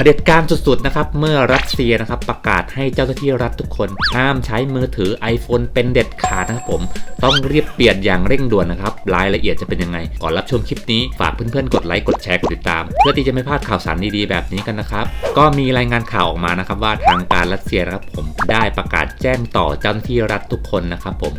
เผด็จการสุดๆนะครับเมื่อรัสเซียนะครับประกาศให้เจ้าหน้าที่รัฐทุกคน ห้ามใช้มือถือ iPhone เป็นเด็ดขาดนะครับผม ต้องรีบเปลี่ยนอย่างเร่งด่วนนะครับรายละเอียดจะเป็นยังไง ก่อนรับชมคลิปนี้ฝากเพื่อนๆกดไลค์กดแชร์กดติดตาม เพื่อที่จะไม่พลาดข่าวสารดีๆแบบนี้กันนะครับ ก็มีรายงานข่าวออกมานะครับว่าทางการรัสเซียนะครับผมได้ประกาศแจ้งต่อเจ้าหน้าที่รัฐทุกคนนะครับผม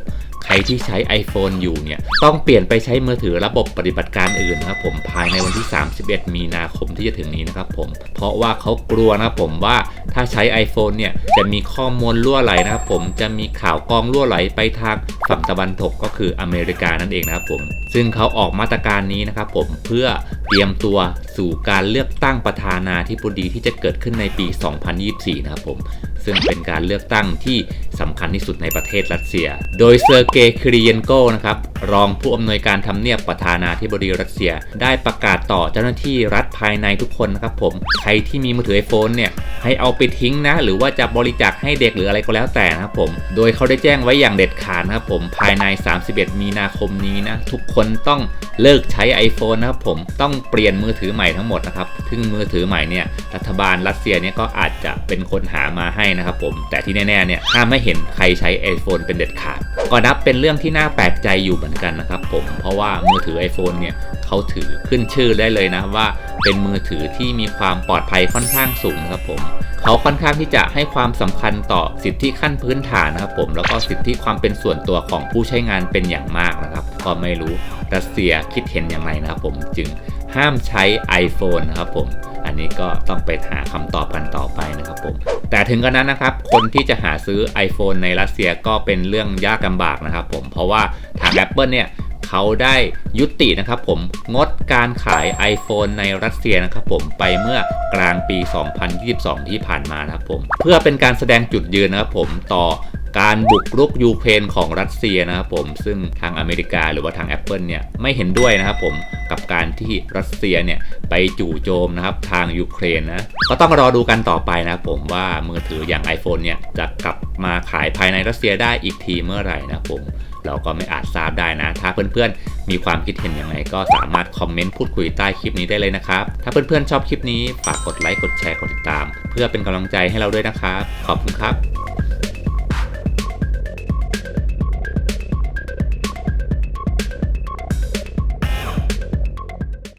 ใครที่ใช้ iPhone อยู่เนี่ย ต้องเปลี่ยนไปใช้มือถือระบบปฏิบัติการอื่นนะครับผมภายในวันที่ 31 มีนาคมที่จะถึงนี้นะครับผมเพราะว่าเขากลัวนะผมว่า ถ้าใช้ iPhone เนี่ยจะมีข้อมูลรั่วไหลนะครับผมจะมีข่าวกรองรั่วไหลไปทางฝั่งตะวันตกก็คืออเมริกานั่นเองนะครับผมซึ่งเขาออกมาตรการนี้นะครับผมเพื่อเตรียมตัวสู่การเลือกตั้งประธานาธิบดีที่จะเกิดขึ้นในปี 2024 นะครับผมซึ่งเป็นการเลือกตั้งที่สำคัญที่สุดในประเทศรัสเซีย โดยเซอร์เกย์ครีเยนโกนะครับ รองผู้อำนวยการทำเนียบประธานาธิบดีรัสเซีย ได้ประกาศต่อเจ้าหน้าที่รัฐภายในทุกคนนะครับผม ใครที่มีมือถือไอโฟนเนี่ย ให้เอาไปทิ้งนะ หรือว่าจะบริจาคให้เด็กหรืออะไรก็แล้วแต่นะครับผม โดยเขาได้แจ้งไว้อย่างเด็ดขาดนะครับผมภายใน 31 มีนาคมนี้นะ ทุกคนต้องเลิกใช้ iPhone นะครับผมต้องเปลี่ยนมือถือใหม่ทั้งหมดนะครับซึ่งมือถือใหม่เนี่ยรัฐบาลรัสเซียเนี่ยก็อาจจะเป็นคนหามาให้นะครับผมแต่ที่แน่ๆเนี่ยห้ามไม่เห็นใครใช้ iPhone เป็นเด็ดขาด ก็นับเป็นเรื่องที่น่าแปลกใจอยู่เหมือนกันนะครับผม เพราะว่ามือถือ iPhone เนี่ยเขาถือขึ้นชื่อได้เลยนะว่าเป็นมือถือที่มีความปลอดภัยค่อนข้างสูงครับผมเขาค่อนข้างที่จะให้ความสำคัญต่อสิทธิขั้นพื้นฐานนะครับผมแล้วก็สิทธิความเป็นส่วนตัวของผู้ใช้งานเป็นอย่างมากนะครับ ก็ไม่รู้รัสเซียคิดเห็นอย่างไรนะครับผมจึงห้ามใช้ iPhone นะครับผม อันนี้ก็ต้องไปหาคำตอบกันต่อไปนะครับผม แต่ถึงกระนั้นนะครับ คนที่จะหาซื้อ iPhone ในรัสเซียก็เป็นเรื่องยากลำบากนะครับผม เพราะว่าทาง Apple เนี่ยเขาได้ยุตินะครับผมงดการขาย iPhone ในรัสเซียนะครับผมไปเมื่อกลางปี 2022 ที่ผ่านมานะครับผม เพื่อเป็นการแสดงจุดยืนนะครับผมต่อการบุกรุกยูเครนของรัสเซียนะครับผม ซึ่งทางอเมริกาหรือว่าทาง Apple เนี่ยไม่เห็นด้วยนะครับผม กับการที่รัสเซียเนี่ยไปจู่โจมนะครับทางยูเครนนะก็ต้องรอดูกันต่อไปนะผมว่ามือถืออย่าง iPhone เนี่ยจะกลับมาขายภายในรัสเซียได้อีกทีเมื่อไหร่นะผมเราก็ไม่อาจทราบได้นะ ถ้าเพื่อนๆ มีความคิดเห็นยังไงก็สามารถคอมเมนต์พูดคุยใต้คลิปนี้ได้เลยนะครับ ถ้าเพื่อนๆชอบคลิปนี้ฝากกดไลค์ กดแชร์ กดติดตาม เพื่อเป็นกำลังใจให้เราด้วยนะครับ ขอบคุณครับ